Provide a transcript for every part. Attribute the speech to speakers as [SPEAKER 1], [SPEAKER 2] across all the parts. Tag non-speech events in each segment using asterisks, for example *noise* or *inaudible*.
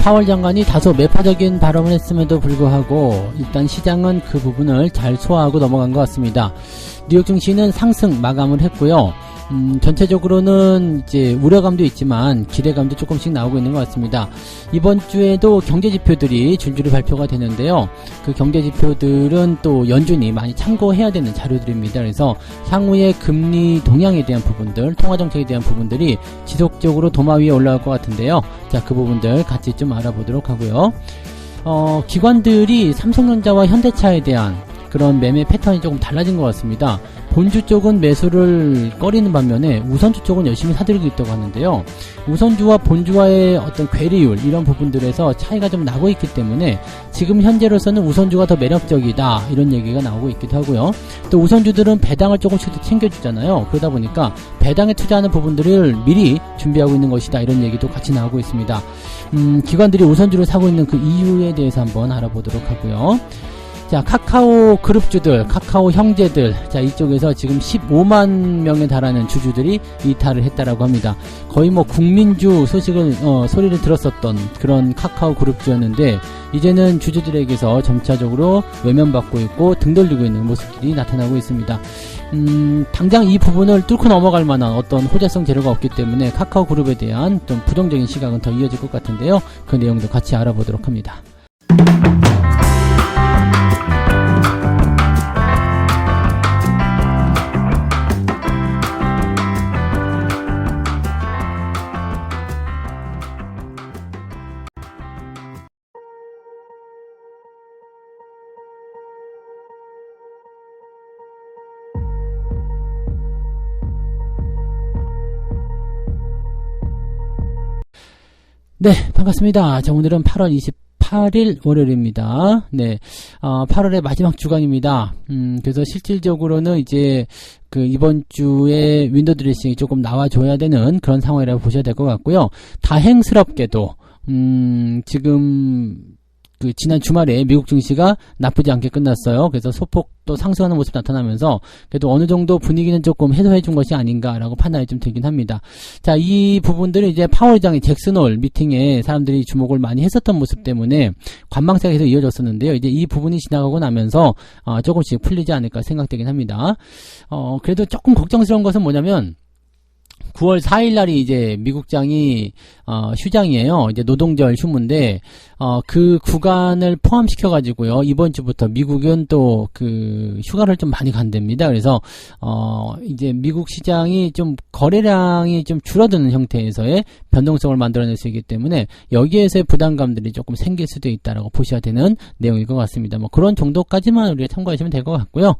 [SPEAKER 1] 파월 장관이 다소 매파적인 발언을 했음에도 불구하고 일단 시장은 그 부분을 잘 소화하고 넘어간 것 같습니다. 뉴욕 증시는 상승 마감을 했고요. 음, 전체적으로는 이제 우려감도 있지만 기대감도 조금씩 나오고 있는 것 같습니다. 이번 주에도 경제 지표들이 줄줄이 발표가 되는데요. 그 경제 지표들은 또 연준이 많이 참고해야 되는 자료들입니다. 그래서 향후의 금리 동향에 대한 부분들, 통화 정책에 대한 부분들이 지속적으로 도마 위에 올라갈 것 같은데요. 자, 그 부분들 같이 좀 알아보도록 하고요. 어, 기관들이 삼성전자와 현대차에 대한 그런 매매 패턴이 조금 달라진 것 같습니다. 본주 쪽은 매수를 꺼리는 반면에 우선주 쪽은 열심히 사들이고 있다고 하는데요. 우선주와 본주와의 어떤 괴리율 이런 부분들에서 차이가 좀 나고 있기 때문에 지금 현재로서는 우선주가 더 매력적이다 이런 얘기가 나오고 있기도 하고요. 또 우선주들은 배당을 조금씩 더 챙겨주잖아요. 그러다 보니까 배당에 투자하는 부분들을 미리 준비하고 있는 것이다 이런 얘기도 같이 나오고 있습니다. 음, 기관들이 우선주를 사고 있는 그 이유에 대해서 한번 알아보도록 하고요. 자, 카카오 그룹주들, 카카오 형제들, 자, 이쪽에서 지금 15만 명에 달하는 주주들이 이탈을 했다라고 합니다. 거의 뭐 국민주 소식을, 어, 소리를 들었었던 그런 카카오 그룹주였는데, 이제는 주주들에게서 점차적으로 외면받고 있고 등 돌리고 있는 모습들이 나타나고 있습니다. 음, 당장 이 부분을 뚫고 넘어갈 만한 어떤 호재성 재료가 없기 때문에 카카오 그룹에 대한 좀 부정적인 시각은 더 이어질 것 같은데요. 그 내용도 같이 알아보도록 합니다. 네, 반갑습니다. 자, 오늘은 8월 28일 월요일입니다. 네, 어, 8월의 마지막 주간입니다. 음, 그래서 실질적으로는 이제 그 이번 주에 윈도우 드레싱이 조금 나와줘야 되는 그런 상황이라고 보셔야 될 것 같고요. 다행스럽게도, 음, 지금 그 지난 주말에 미국 증시가 나쁘지 않게 끝났어요. 그래서 소폭 또 상승하는 모습 나타나면서 그래도 어느 정도 분위기는 조금 해소해 준 것이 아닌가라고 판단이 좀 들긴 합니다. 자, 이 부분들은 이제 파월장의 잭슨홀 미팅에 사람들이 주목을 많이 했었던 모습 때문에 관망세가 계속 이어졌었는데요. 이제 이 부분이 지나가고 나면서 어, 조금씩 풀리지 않을까 생각되긴 합니다. 어, 그래도 조금 걱정스러운 것은 뭐냐면 9월 4일 날이 이제 미국장이 어, 휴장이에요. 이제 노동절 휴무인데 어, 그 구간을 포함시켜 가지고요. 이번 주부터 미국은 또 그 휴가를 좀 많이 간답니다. 그래서 어, 이제 미국 시장이 좀 거래량이 좀 줄어드는 형태에서의 변동성을 만들어낼 수 있기 때문에 여기에서의 부담감들이 조금 생길 수도 있다라고 보셔야 되는 내용일 것 같습니다. 뭐 그런 정도까지만 우리가 참고하시면 될 것 같고요.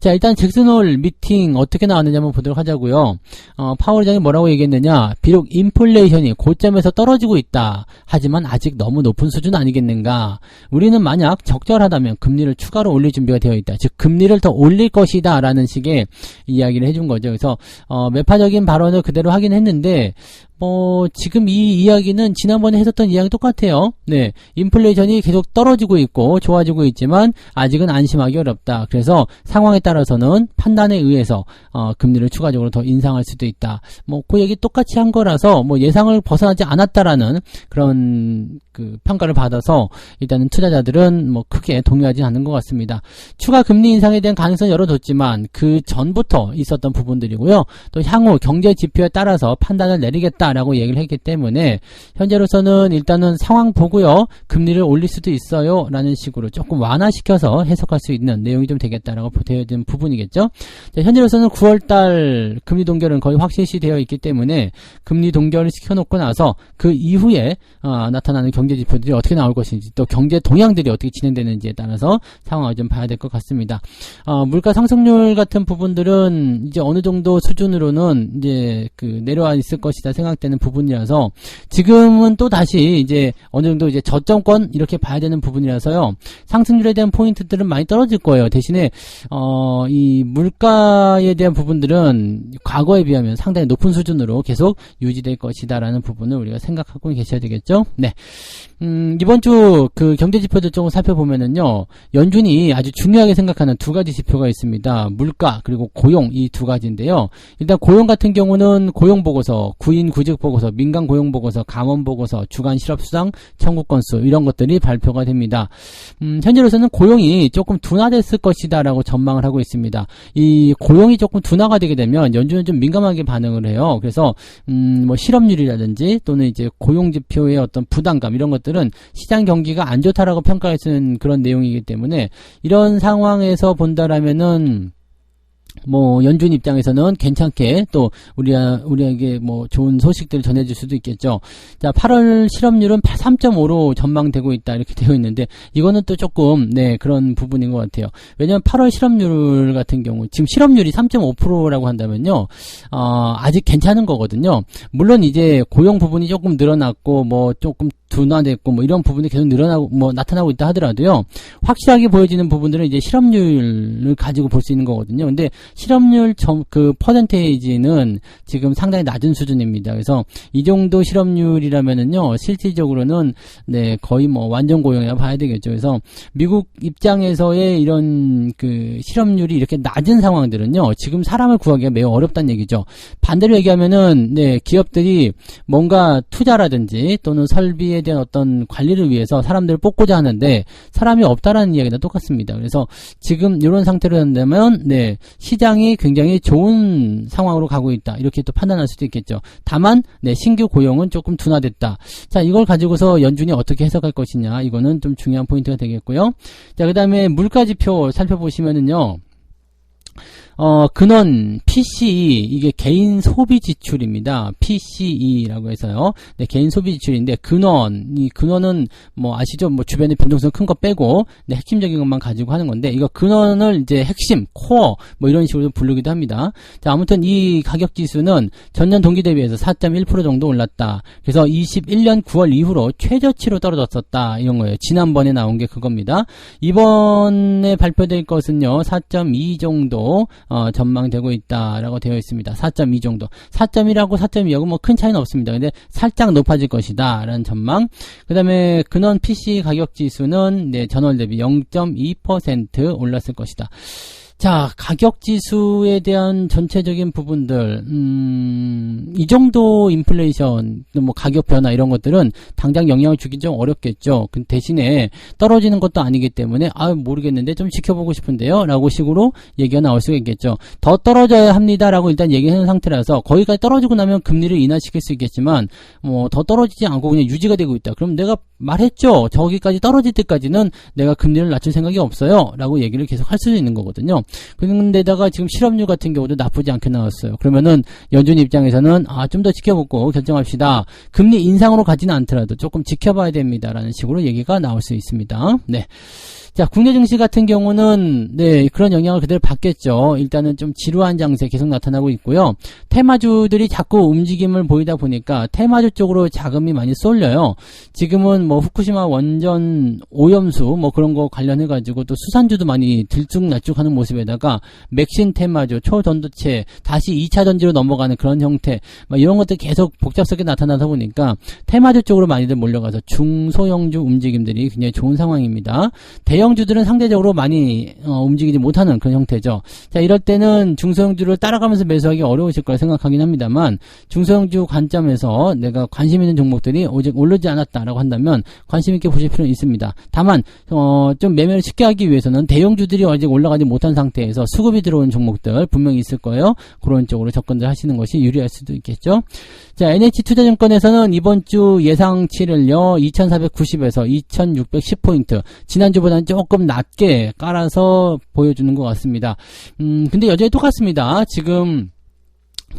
[SPEAKER 1] 자, 일단 잭슨홀 미팅 어떻게 나왔느냐 한번 보도록 하자고요. 어, 파월 장이 뭐라고 얘기했느냐? 비록 인플레이션이 고점에서 떨어지고 있다. 하지만 아직 너무 높은 수준 아니겠는가? 우리는 만약 적절하다면 금리를 추가로 올릴 준비가 되어 있다. 즉 금리를 더 올릴 것이다 라는 식의 이야기를 해준 거죠. 그래서 어, 매파적인 발언을 그대로 하긴 했는데 뭐 지금 이 이야기는 지난번에 했었던 이야기 똑같아요. 네, 인플레이션이 계속 떨어지고 있고 좋아지고 있지만 아직은 안심하기 어렵다. 그래서 상황에 따라서는 판단에 의해서 어, 금리를 추가적으로 더 인상할 수도 있다. 뭐 그 얘기 똑같이 한 거라서 뭐 예상을 벗어나지 않았다라는 그런 그 평가를 받아서 일단은 투자자들은 뭐 크게 동의하지 않는 것 같습니다. 추가 금리 인상에 대한 가능성을 열어뒀지만 그 전부터 있었던 부분들이고요. 또 향후 경제 지표에 따라서 판단을 내리겠다 라고 얘기를 했기 때문에 현재로서는 일단은 상황 보고요. 금리를 올릴 수도 있어요. 라는 식으로 조금 완화시켜서 해석할 수 있는 내용이 좀 되겠다라고 되어진 부분이겠죠. 자, 현재로서는 9월달 금리 동결은 거의 확실시 되어 있기 때문에 금리 동결을 시켜놓고 나서 그 이후에 어, 나타나는 경제 지표들이 어떻게 나올 것인지 또 경제 동향들이 어떻게 진행되는지에 따라서 상황을 좀 봐야 될 것 같습니다. 어, 물가 상승률 같은 부분들은 이제 어느 정도 수준으로는 이제 그 내려와 있을 것이다 생각 되는 부분이라서 지금은 또 다시 이제 어느 정도 이제 저점권 이렇게 봐야 되는 부분이라서요. 상승률에 대한 포인트들은 많이 떨어질 거예요. 대신에 어, 이 물가에 대한 부분들은 과거에 비하면 상당히 높은 수준으로 계속 유지될 것이다라는 부분을 우리가 생각하고 계셔야 되겠죠. 네. 음, 이번 주 그 경제 지표들 조금 살펴보면은요, 연준이 아주 중요하게 생각하는 두 가지 지표가 있습니다. 물가, 그리고 고용, 이 두 가지인데요. 일단 고용 같은 경우는 고용 보고서, 구인 구직 求직 보고서, 민간 고용 보고서, 감원 보고서, 주간 실업 수당 청구 건수 이런 것들이 발표가 됩니다. 음, 현재로서는 고용이 조금 둔화됐을 것이다라고 전망을 하고 있습니다. 이 고용이 조금 둔화가 되게 되면 연준은 좀 민감하게 반응을 해요. 그래서 음, 뭐 실업률이라든지 또는 이제 고용 지표의 어떤 부담감 이런 것들은 시장 경기가 안 좋다라고 평가했는 그런 내용이기 때문에 이런 상황에서 본다라면은 뭐 연준 입장에서는 괜찮게 또 우리 우리에게 뭐 좋은 소식들을 전해줄 수도 있겠죠. 자, 8월 실업률은 3.5로 전망되고 있다 이렇게 *laughs* 되어 있는데 이거는 또 조금 네 그런 부분인 것 같아요. 왜냐하면 8월 실업률 같은 경우 지금 실업률이 3.5%라고 한다면요, 어, 아직 괜찮은 거거든요. 물론 이제 고용 부분이 조금 늘어났고 뭐 조금 둔화됐고 뭐 이런 부분이 계속 늘어나고 뭐 나타나고 있다 하더라도요 확실하게 보여지는 부분들은 이제 실업률을 가지고 볼 수 있는 거거든요. 근데 실업률 점, 그 퍼센테이지는 지금 상당히 낮은 수준입니다. 그래서 이 정도 실업률이라면은요 실질적으로는 네 거의 뭐 완전 고용이라 봐야 되겠죠. 그래서 미국 입장에서의 이런 그 실업률이 이렇게 낮은 상황들은요 지금 사람을 구하기가 매우 어렵다는 얘기죠. 반대로 얘기하면은 네 기업들이 뭔가 투자라든지 또는 설비에 대한 어떤 관리를 위해서 사람들을 뽑고자 하는데 사람이 없다라는 이야기나 똑같습니다. 그래서 지금 이런 상태로 된다면 네 시장이 굉장히 좋은 상황으로 가고 있다 이렇게 또 판단할 수도 있겠죠. 다만 네 신규 고용은 조금 둔화됐다. 자 이걸 가지고서 연준이 어떻게 해석할 것이냐 이거는 좀 중요한 포인트가 되겠고요. 자 그다음에 물가 지표 살펴보시면은요. 어, 근원 PCE 이게 개인 소비 지출입니다. PCE라고 해서요. 네, 개인 소비 지출인데 근원 이 근원은 뭐 아시죠? 뭐 주변에 변동성 큰 거 빼고 네, 핵심적인 것만 가지고 하는 건데 이거 근원을 이제 핵심 코어 뭐 이런 식으로 부르기도 합니다. 자, 아무튼 이 가격 지수는 전년 동기 대비해서 4.1% 정도 올랐다. 그래서 21년 9월 이후로 최저치로 떨어졌었다. 이런 거예요. 지난번에 나온 게 그겁니다. 이번에 발표될 것은요. 4.2 정도 어, 전망되고 있다라고 되어 있습니다. 4.2 정도. 4.1하고 4.2하고 뭐 큰 차이는 없습니다. 근데 살짝 높아질 것이다. 라는 전망. 그 다음에 근원 PC 가격 지수는 네, 전월 대비 0.2% 올랐을 것이다. 자, 가격 지수에 대한 전체적인 부분들, 음, 이 정도 인플레이션, 뭐 가격 변화 이런 것들은 당장 영향을 주긴 좀 어렵겠죠. 그 대신에 떨어지는 것도 아니기 때문에, 아, 모르겠는데 좀 지켜보고 싶은데요? 라고 식으로 얘기가 나올 수가 있겠죠. 더 떨어져야 합니다. 라고 일단 얘기하는 상태라서 거기까지 떨어지고 나면 금리를 인하시킬 수 있겠지만, 뭐, 더 떨어지지 않고 그냥 유지가 되고 있다. 그럼 내가 말했죠. 저기까지 떨어질 때까지는 내가 금리를 낮출 생각이 없어요. 라고 얘기를 계속 할 수도 있는 거거든요. 그런데다가 지금 실업률 같은 경우도 나쁘지 않게 나왔어요. 그러면은 연준 입장에서는 아, 좀 더 지켜보고 결정합시다. 금리 인상으로 가지는 않더라도 조금 지켜봐야 됩니다 라는 식으로 얘기가 나올 수 있습니다. 네. 자, 국내 증시 같은 경우는 네, 그런 영향을 그대로 받겠죠. 일단은 좀 지루한 장세 계속 나타나고 있고요. 테마주들이 자꾸 움직임을 보이다 보니까 테마주 쪽으로 자금이 많이 쏠려요. 지금은 뭐 후쿠시마 원전 오염수 뭐 그런 거 관련해 가지고 또 수산주도 많이 들쭉날쭉하는 모습에다가 맥신 테마주, 초전도체 다시 2차 전지로 넘어가는 그런 형태 뭐 이런 것들 계속 복잡하게 나타나다 보니까 테마주 쪽으로 많이들 몰려가서 중소형주 움직임들이 굉장히 좋은 상황입니다. 대 대형주들은 상대적으로 많이 어, 움직이지 못하는 그런 형태죠. 자, 이럴 때는 중소형주를 따라가면서 매수하기 어려우실 거라 생각하긴 합니다만 중소형주 관점에서 내가 관심 있는 종목들이 오직 오르지 않았다라고 한다면 관심 있게 보실 필요는 있습니다. 다만 어, 좀 매매를 쉽게 하기 위해서는 대형주들이 아직 올라가지 못한 상태에서 수급이 들어온 종목들 분명히 있을 거예요. 그런 쪽으로 접근을 하시는 것이 유리할 수도 있겠죠. 자, NH투자증권에서는 이번 주 예상치를요 2,490에서 2,610포인트 지난주보다는 조금 낮게 깔아서 보여주는 것 같습니다. 음, 근데 여전히 똑같습니다. 지금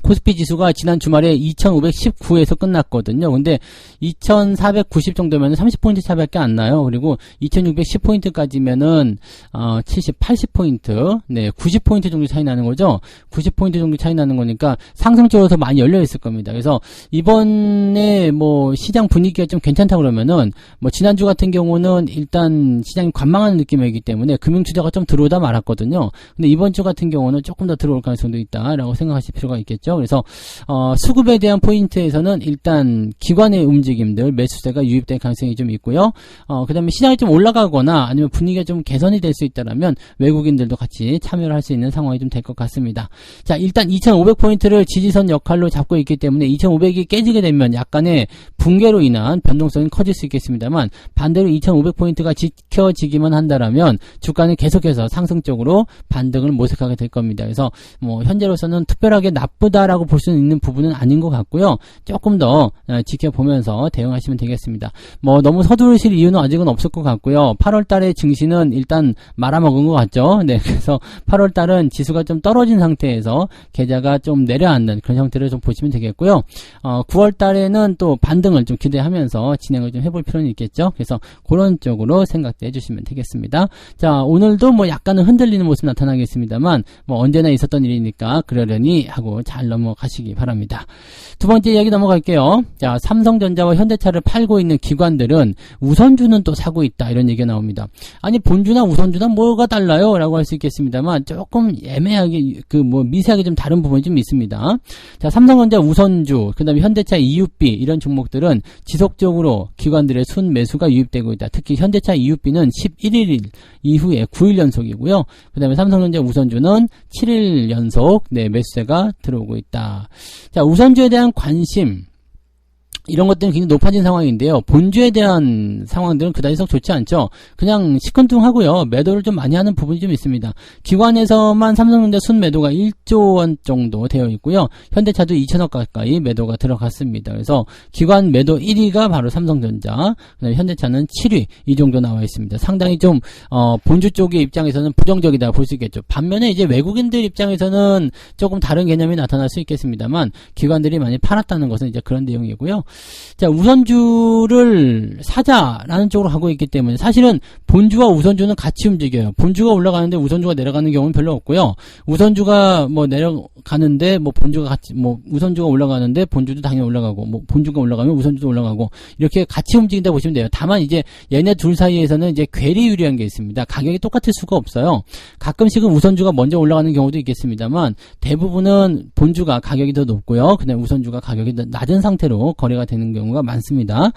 [SPEAKER 1] 코스피 지수가 지난 주말에 2519에서 끝났거든요. 근데 2490 정도면 30포인트 차이밖에 안 나요. 그리고 2610포인트까지면은 어 70, 80포인트, 네, 90포인트 정도 차이 나는 거죠. 90포인트 정도 차이 나는 거니까 상승 쪽으로 더 많이 열려 있을 겁니다. 그래서 이번에 뭐 시장 분위기가 좀 괜찮다 그러면은 뭐 지난주 같은 경우는 일단 시장이 관망하는 느낌이기 때문에 금융 투자가 좀 들어오다 말았거든요. 근데 이번 주 같은 경우는 조금 더 들어올 가능성도 있다라고 생각하실 필요가 있겠죠. 되겠죠. 그래서 어, 수급에 대한 포인트에서는 일단 기관의 움직임들 매수세가 유입될 가능성이 좀 있고요. 어, 그다음에 시장이 좀 올라가거나 아니면 분위기가 좀 개선이 될 수 있다라면 외국인들도 같이 참여를 할 수 있는 상황이 좀 될 것 같습니다. 자, 일단 2,500포인트를 지지선 역할로 잡고 있기 때문에 2,500이 깨지게 되면 약간의 붕괴로 인한 변동성이 커질 수 있겠습니다만 반대로 2,500포인트가 지켜지기만 한다라면 주가는 계속해서 상승적으로 반등을 모색하게 될 겁니다. 그래서 뭐 현재로서는 특별하게 나 쁘다라고 볼수 있는 부분은 아닌 것 같고요. 조금 더 어, 지켜보면서 대응하시면 되겠습니다. 뭐 너무 서두르실 이유는 아직은 없을 것 같고요. 8월 달에 증시는 일단 말아먹은 것 같죠. *laughs* 네, 그래서 8월 달은 지수가 좀 떨어진 상태에서 계좌가 좀 내려앉는 그런 형태를 좀 보시면 되겠고요. 어, 9월 달에는 또 반등을 좀 기대하면서 진행을 좀 해볼 필요는 있겠죠. 그래서 그런 쪽으로 생각해 주시면 되겠습니다. 자, 오늘도 뭐 약간은 흔들리는 모습 나타나겠습니다만 뭐 언제나 있었던 일이니까 그러려니 하고 잘 넘어가시기 바랍니다. 두 번째 이야기 넘어갈게요. 자, 삼성전자와 현대차를 팔고 있는 기관들은 우선주는 또 사고 있다 이런 얘기가 나옵니다. 아니 본주나 우선주나 뭐가 달라요? 라고 할 수 있겠습니다만 조금 애매하게 그 뭐 미세하게 좀 다른 부분이 좀 있습니다. 자, 삼성전자 우선주, 그 다음에 현대차 EUB 이런 종목들은 지속적으로 기관들의 순 매수가 유입되고 있다. 특히 현대차 EUB는 11일 이후에 9일 연속이고요. 그 다음에 삼성전자 우선주는 7일 연속 네, 매수세가 들어오고 있다. 자, 우선주에 대한 관심 이런 것들은 굉장히 높아진 상황인데요. 본주에 대한 상황들은 그다지 썩 좋지 않죠. 그냥 시큰둥하고요. 매도를 좀 많이 하는 부분이 좀 있습니다. 기관에서만 삼성전자 순 매도가 1조 원 정도 되어 있고요. 현대차도 2천억 가까이 매도가 들어갔습니다. 그래서 기관 매도 1위가 바로 삼성전자, 현대차는 7위 이 정도 나와 있습니다. 상당히 좀 어, 본주 쪽의 입장에서는 부정적이다 볼 수 있겠죠. 반면에 이제 외국인들 입장에서는 조금 다른 개념이 나타날 수 있겠습니다만 기관들이 많이 팔았다는 것은 이제 그런 내용이고요. 자, 우선주를 사자라는 쪽으로 하고 있기 때문에 사실은 본주와 우선주는 같이 움직여요. 본주가 올라가는데 우선주가 내려가는 경우는 별로 없고요. 우선주가 뭐 내려가는데 뭐 본주가 같이 뭐 우선주가 올라가는데 본주도 당연히 올라가고 뭐 본주가 올라가면 우선주도 올라가고 이렇게 같이 움직인다 보시면 돼요. 다만 이제 얘네 둘 사이에서는 이제 괴리 유리한 게 있습니다. 가격이 똑같을 수가 없어요. 가끔씩은 우선주가 먼저 올라가는 경우도 있겠습니다만 대부분은 본주가 가격이 더 높고요. 그다음 우선주가 가격이 더 낮은 상태로 거래가 되는 경우가 많습니다.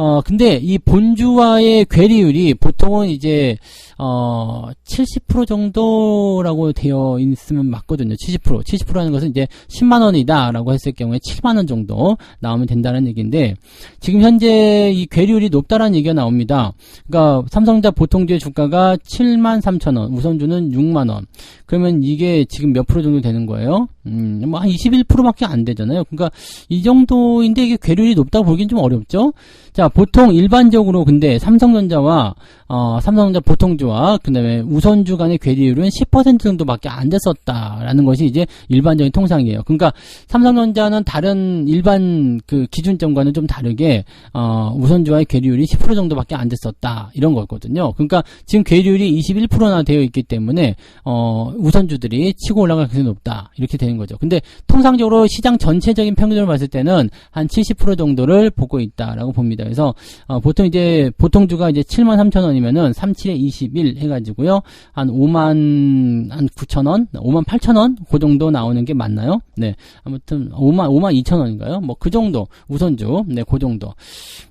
[SPEAKER 1] 어, 근데 이 본주와의 괴리율이 보통은 이제, 어, 70% 정도라고 되어 있으면 맞거든요. 70%. 70%라는 것은 이제 10만원이다 라고 했을 경우에 7만원 정도 나오면 된다는 얘기인데, 지금 현재 이 괴리율이 높다라는 얘기가 나옵니다. 그러니까 삼성자 보통주의 주가가 7만 3천원, 우선주는 6만원. 그러면 이게 지금 몇 프로 정도 되는 거예요? 음, 뭐 한 21%밖에 안 되잖아요. 그러니까 이 정도인데 이게 괴리율이 높다고 보기엔 좀 어렵죠? 자, 보통 일반적으로 근데 삼성전자와 어, 삼성전자 보통주와 그다음에 우선주 간의 괴리율은 10% 정도밖에 안 됐었다라는 것이 이제 일반적인 통상이에요. 그러니까 삼성전자는 다른 일반 그 기준점과는 좀 다르게 어, 우선주와의 괴리율이 10% 정도밖에 안 됐었다 이런 거거든요. 그러니까 지금 괴리율이 21%나 되어 있기 때문에 어, 우선주들이 치고 올라갈 가능성이 높다 이렇게 되는 거죠. 근데 통상적으로 시장 전체적인 평균을 봤을 때는 한 70% 정도를 보고 있다라고 봅니다. 그래서 어, 보통 이제 보통 주가 이제 7만 3천 원이면은 37에 21 해가지고요 한 5만 한 9천 원, 5만 8천 원그 정도 나오는 게 맞나요? 네, 아무튼 5만 5만 2천 원인가요? 뭐 그 정도 우선주, 네, 그 정도.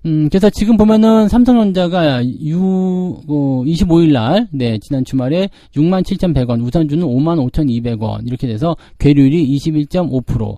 [SPEAKER 1] 음, 그래서 지금 보면은 삼성전자가 유 어, 25일 날, 네, 지난 주말에 6만 7,100원, 우선주는 5만 5,200원 이렇게 돼서 괴 율이 21.5%.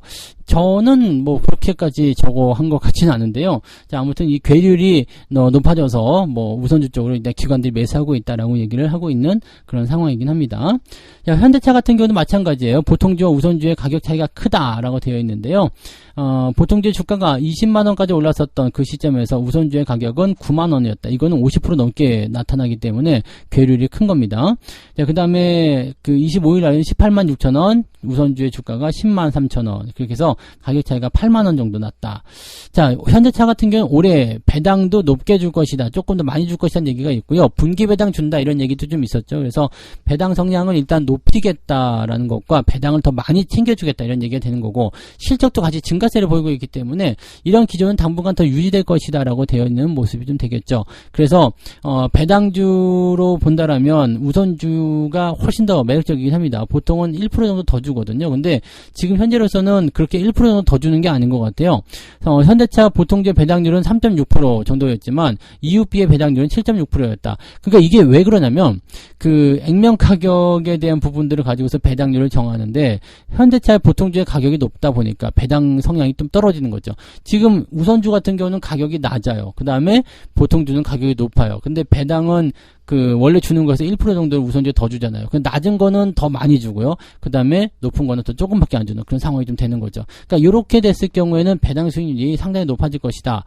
[SPEAKER 1] 저는 뭐 그렇게까지 저거 한 것 같지는 않은데요. 자, 아무튼 이 괴율이 높아져서 뭐 우선주 쪽으로 일단 기관들이 매수하고 있다라고 얘기를 하고 있는 그런 상황이긴 합니다. 자, 현대차 같은 경우도 마찬가지예요. 보통주와 우선주의 가격 차이가 크다라고 되어 있는데요. 어, 보통주의 주가가 20만 원까지 올랐었던 그 시점에서 우선주의 가격은 9만 원이었다. 이거는 50% 넘게 나타나기 때문에 괴율이 큰 겁니다. 자, 그 다음에 그 25일 날은 18만 6천 원, 우선주의 주가가 10만 3천 원. 그렇게 해서 가격 차이가 8만 원 정도 났다. 자, 현대차 같은 경우는 올해 배당도 높게 줄 것이다. 조금 더 많이 줄 것이라는 얘기가 있고요. 분기 배당 준다 이런 얘기도 좀 있었죠. 그래서 배당 성량을 일단 높이겠다라는 것과 배당을 더 많이 챙겨주겠다 이런 얘기가 되는 거고 실적도 같이 증가세를 보이고 있기 때문에 이런 기조는 당분간 더 유지될 것이다라고 되어 있는 모습이 좀 되겠죠. 그래서 어, 배당주로 본다라면 우선주가 훨씬 더 매력적이긴 합니다. 보통은 1% 정도 더 주거든요. 근데 지금 현재로서는 그렇게 1% 정도 더 주는 게 아닌 것 같아요. 어, 현대차 보통제 배당률은 3.6% 정도였지만 EUB의 배당률은 7.6%였다. 그러니까 이게 왜 그러냐면 그 액면 가격에 대한 부분들을 가지고서 배당률을 정하는데 현대차 보통주의 가격이 높다 보니까 배당 성향이 좀 떨어지는 거죠. 지금 우선주 같은 경우는 가격이 낮아요. 그 다음에 보통주는 가격이 높아요. 근데 배당은 그 원래 주는 것에서 1% 정도를 우선주에 더 주잖아요. 그 낮은 거는 더 많이 주고요. 그 다음에 높은 거는 더 조금밖에 안 주는 그런 상황이 좀 되는 거죠. 그러니까 이렇게 됐을 경우에는 배당 수익률이 상당히 높아질 것이다.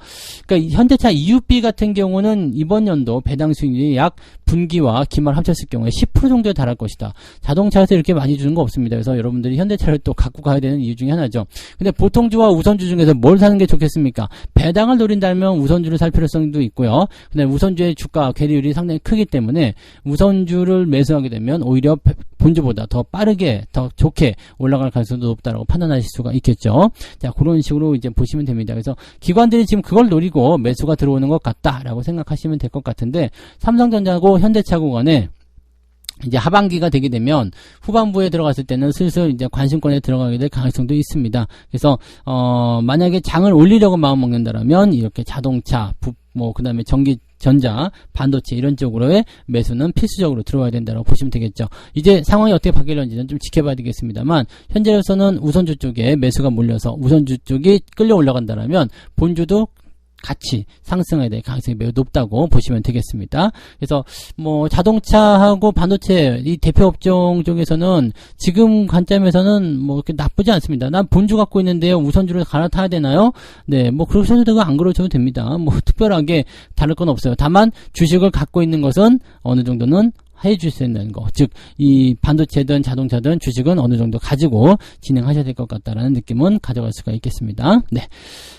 [SPEAKER 1] 그러니까 현대차 EUB 같은 경우는 이번 연도 배당 수익률이 약 분기와 기말 합쳤을 경우에 10% 정도에 달할 것이다. 자동차에서 이렇게 많이 주는 거 없습니다. 그래서 여러분들이 현대차를 또 갖고 가야 되는 이유 중에 하나죠. 근데 보통주와 우선주 중에서 뭘 사는 게 좋겠습니까? 배당을 노린다면 우선주를 살 필요성도 있고요. 근데 우선주의 주가 괴리율이 상당히 크기 때문에 우선주를 매수하게 되면 오히려 본주보다 더 빠르게 더 좋게 올라갈 가능성도 높다라고 판단하실 수가 있겠죠. 자 그런 식으로 이제 보시면 됩니다. 그래서 기관들이 지금 그걸 노리고 매수가 들어오는 것 같다라고 생각하시면 될 것 같은데 삼성전자고 현대차고 간에 이제 하반기가 되게 되면 후반부에 들어갔을 때는 슬슬 이제 관심권에 들어가게 될 가능성도 있습니다. 그래서 어 만약에 장을 올리려고 마음 먹는다라면 이렇게 자동차, 부, 뭐 그다음에 전기 전자, 반도체 이런 쪽으로의 매수는 필수적으로 들어와야 된다고 보시면 되겠죠. 이제 상황이 어떻게 바뀔는지는 좀 지켜봐야 되겠습니다만 현재로서는 우선주 쪽에 매수가 몰려서 우선주 쪽이 끌려 올라간다면 본주도 같이 상승해야 될 가능성이 매우 높다고 보시면 되겠습니다. 그래서 뭐 자동차하고 반도체 이 대표 업종 쪽에서는 지금 관점에서는 뭐 그렇게 나쁘지 않습니다. 난 본주 갖고 있는데요. 우선주를 갈아타야 되나요? 네, 뭐 그러셔도 되고 안 그러셔도 됩니다. 뭐 특별하게 다를 건 없어요. 다만 주식을 갖고 있는 것은 어느 정도는 해줄 수 있는 거. 즉, 이 반도체든 자동차든 주식은 어느 정도 가지고 진행하셔야 될 것 같다라는 느낌은 가져갈 수가 있겠습니다. 네.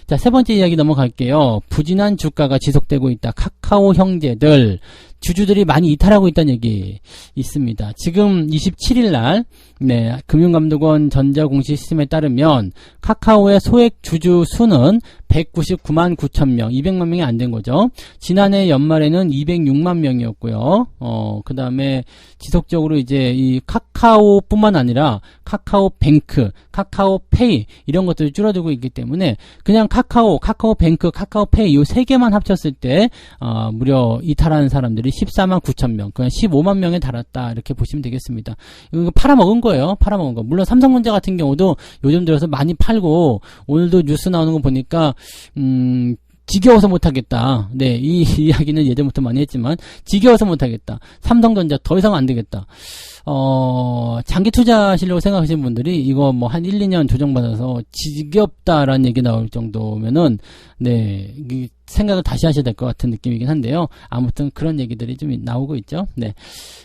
[SPEAKER 1] 자, 세 번째 이야기 넘어갈게요. 부진한 주가가 지속되고 있다. 카카오 형제들. 주주들이 많이 이탈하고 있다는 얘기 있습니다. 지금 27일 날, 네, 금융감독원 전자공시 시스템에 따르면 카카오의 소액 주주 수는 199만 9천 명, 200만 명이 안 된 거죠. 지난해 연말에는 206만 명이었고요. 어, 그 다음에 지속적으로 이제 이 카카오뿐만 아니라 카카오뱅크, 카카오페이 이런 것들이 줄어들고 있기 때문에 그냥 카카오, 카카오뱅크, 카카오페이 이 세 개만 합쳤을 때 어, 무려 이탈하는 사람들이 14만 9천 명, 그냥 15만 명에 달았다 이렇게 보시면 되겠습니다. 이거 팔아먹은 거예요. 팔아먹은 거. 물론 삼성전자 같은 경우도 요즘 들어서 많이 팔고 오늘도 뉴스 나오는 거 보니까 음, 지겨워서 못하겠다. 네, 이 *laughs* 이야기는 예전부터 많이 했지만, 지겨워서 못하겠다. 삼성전자 더 이상 안 되겠다. 어, 장기 투자하시려고 생각하시는 분들이 이거 뭐 한 1, 2년 조정받아서 지겹다라는 얘기 나올 정도면은, 네, 생각을 다시 하셔야 될 것 같은 느낌이긴 한데요. 아무튼 그런 얘기들이 좀 나오고 있죠. 네.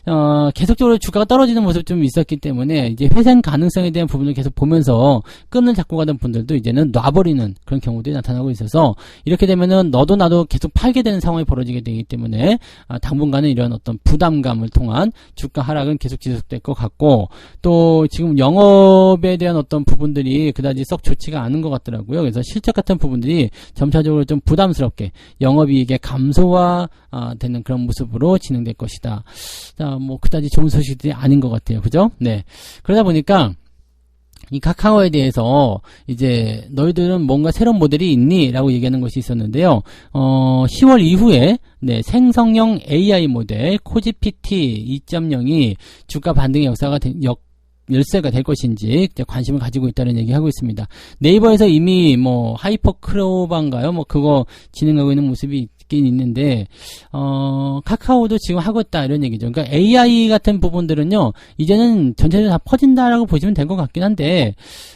[SPEAKER 1] 어, 계속적으로 주가가 떨어지는 모습 좀 있었기 때문에 이제 회생 가능성에 대한 부분을 계속 보면서 끈을 잡고 가던 분들도 이제는 놔버리는 그런 경우들이 나타나고 있어서 이렇게 되면은 너도 나도 계속 팔게 되는 상황이 벌어지게 되기 때문에 아, 당분간은 이런 어떤 부담감을 통한 주가 하락은 계속 지속될 것 같고 또 지금 영업에 대한 어떤 부분들이 그다지 썩 좋지가 않은 것 같더라고요. 그래서 실적 같은 부분들이 점차적으로 좀 부담스럽게 영업이익의 감소화 아, 되는 그런 모습으로 진행될 것이다. 자, 뭐 그다지 좋은 소식들이 아닌 것 같아요. 그죠? 네. 그러다 보니까 이 카카오에 대해서 이제 너희들은 뭔가 새로운 모델이 있니? 라고 얘기하는 것이 있었는데요. 어, 10월 이후에 네, 생성형 AI 모델 코지PT 2.0이 주가 반등의 역사가 된, 역, 열쇠가 될 것인지 관심을 가지고 있다는 얘기 하고 있습니다. 네이버에서 이미 뭐 하이퍼 크로바인가요? 뭐 그거 진행하고 있는 모습이 있긴 있는데 어 카카오도 지금 하고 있다 이런 얘기죠. 그러니까 AI 같은 부분들은요 이제는 전체적으로 다 퍼진다라고 보시면 될 것 같긴 한데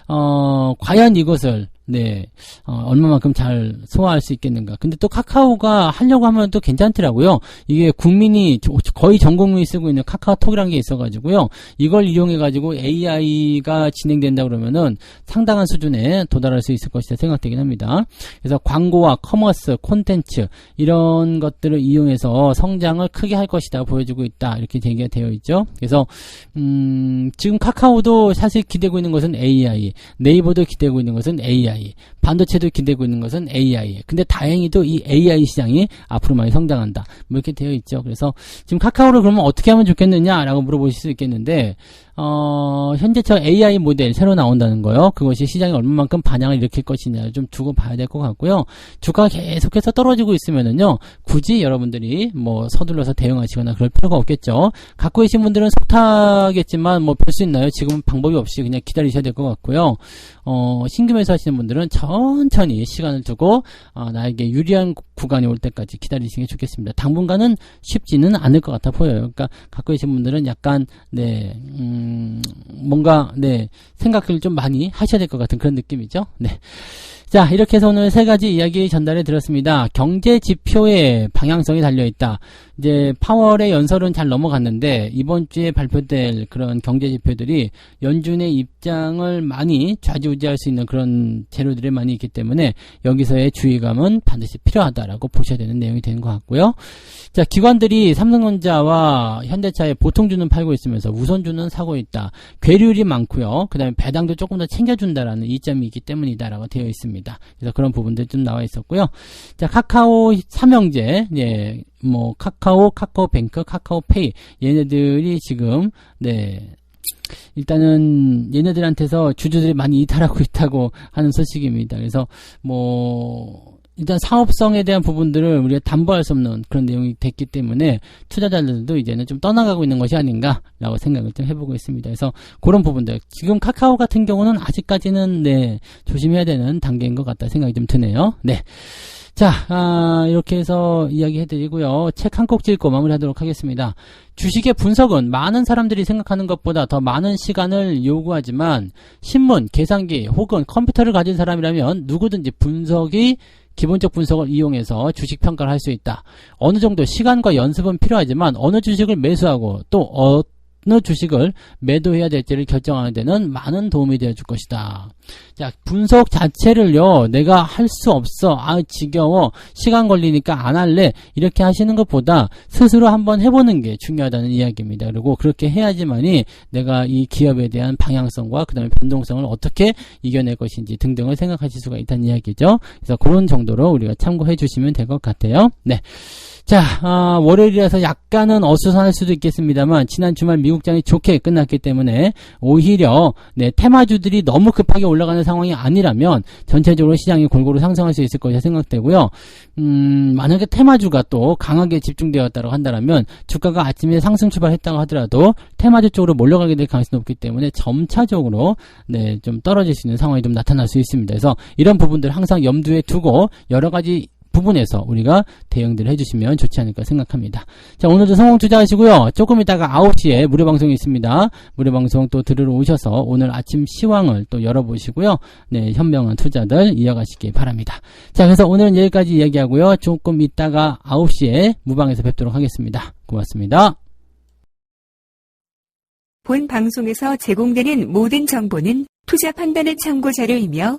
[SPEAKER 1] 어 과연 이것을 네, 어, 얼마만큼 잘 소화할 수 있겠는가. 근데 또 카카오가 하려고 하면 또 괜찮더라고요. 이게 국민이 저- 거의 전 국민이 쓰고 있는 카카오톡이라는 게 있어가지고요. 이걸 이용해가지고 AI가 진행된다 그러면은 상당한 수준에 도달할 수 있을 것이다 생각되긴 합니다. 그래서 광고와 커머스, 콘텐츠 이런 것들을 이용해서 성장을 크게 할 것이다 보여주고 있다 이렇게 얘기가 되어 있죠. 그래서 음, 지금 카카오도 사실 기대고 있는 것은 AI, 네이버도 기대고 있는 것은 AI, 반도체도 기대고 있는 것은 AI. 근데 다행히도 이 AI 시장이 앞으로 많이 성장한다. 뭐 이렇게 되어 있죠. 그래서 지금 카카오를 그러면 어떻게 하면 좋겠느냐라고 물어보실 수 있겠는데 어, 현재 저 AI 모델 새로 나온다는 거요. 그것이 시장에 얼마만큼 반향을 일으킬 것이냐를 좀 두고 봐야 될 것 같고요. 주가가 계속해서 떨어지고 있으면은요, 굳이 여러분들이 뭐 서둘러서 대응하시거나 그럴 필요가 없겠죠. 갖고 계신 분들은 속타겠지만 뭐볼수 있나요? 지금은 방법이 없이 그냥 기다리셔야 될 것 같고요. 어, 신규 매수 하시는 분들은 천천히 시간을 두고 어, 나에게 유리한 구간이 올 때까지 기다리시는 게 좋겠습니다. 당분간은 쉽지는 않을 것 같아 보여요. 그러니까 갖고 계신 분들은 약간 네, 음, 뭔가 네 생각을 좀 많이 하셔야 될 것 같은 그런 느낌이죠. 네. 자, 이렇게 해서 오늘 세 가지 이야기 전달해 드렸습니다. 경제 지표의 방향성이 달려 있다. 이제 파월의 연설은 잘 넘어갔는데 이번 주에 발표될 그런 경제 지표들이 연준의 입장을 많이 좌지우지할 수 있는 그런 재료들이 많이 있기 때문에 여기서의 주의감은 반드시 필요하다라고 보셔야 되는 내용이 되는 것 같고요. 자, 기관들이 삼성전자와 현대차에 보통주는 팔고 있으면서 우선주는 사고 있다. 괴율이 많고요. 그 다음에 배당도 조금 더 챙겨준다라는 이점이 있기 때문이다라고 되어 있습니다. 그래서 그런 부분들 좀 나와 있었고요. 자, 카카오 삼형제, 예, 뭐 카카오, 카카오뱅크, 카카오페이 얘네들이 지금 네. 일단은 얘네들한테서 주주들이 많이 이탈하고 있다고 하는 소식입니다. 그래서 뭐 일단 사업성에 대한 부분들을 우리가 담보할 수 없는 그런 내용이 됐기 때문에 투자자들도 이제는 좀 떠나가고 있는 것이 아닌가라고 생각을 좀 해보고 있습니다. 그래서 그런 부분들 지금 카카오 같은 경우는 아직까지는 네 조심해야 되는 단계인 것 같다 생각이 좀 드네요. 네. 자, 아, 이렇게 해서 이야기 해드리고요. 책한콕 찍고 마무리하도록 하겠습니다. 주식의 분석은 많은 사람들이 생각하는 것보다 더 많은 시간을 요구하지만 신문, 계산기 혹은 컴퓨터를 가진 사람이라면 누구든지 분석이 기본적 분석을 이용해서 주식 평가를 할 수 있다. 어느 정도 시간과 연습은 필요하지만 어느 주식을 매수하고 또 어느 주식을 매도해야 될지를 결정하는 데는 많은 도움이 되어 줄 것이다. 자, 분석 자체를요, 내가 할 수 없어. 아, 지겨워. 시간 걸리니까 안 할래. 이렇게 하시는 것보다 스스로 한번 해보는 게 중요하다는 이야기입니다. 그리고 그렇게 해야지만이 내가 이 기업에 대한 방향성과 그 다음에 변동성을 어떻게 이겨낼 것인지 등등을 생각하실 수가 있다는 이야기죠. 그래서 그런 정도로 우리가 참고해 주시면 될 것 같아요. 네. 자, 아, 월요일이라서 약간은 어수선할 수도 있겠습니다만 지난 주말 미국장이 좋게 끝났기 때문에 오히려 네, 테마주들이 너무 급하게 올라가는 상황이 아니라면 전체적으로 시장이 골고루 상승할 수 있을 것이라 생각되고요. 음, 만약에 테마주가 또 강하게 집중되었다고 한다면 주가가 아침에 상승 출발했다고 하더라도 테마주 쪽으로 몰려가게 될 가능성이 높기 때문에 점차적으로 네, 좀 떨어질 수 있는 상황이 좀 나타날 수 있습니다. 그래서 이런 부분들 항상 염두에 두고 여러 가지 부분에서 우리가 대응들을 해주시면 좋지 않을까 생각합니다. 자, 오늘도 성공 투자하시고요. 조금 있다가 9시에 무료 방송이 있습니다. 무료 방송 또 들으러 오셔서 오늘 아침 시황을 또 열어보시고요. 네, 현명한 투자들 이어가시기 바랍니다. 자, 그래서 오늘은 여기까지 이야기하고요. 조금 있다가 9시에 무방에서 뵙도록 하겠습니다. 고맙습니다.
[SPEAKER 2] 본 방송에서 제공되는 모든 정보는 투자 판단의 참고 자료이며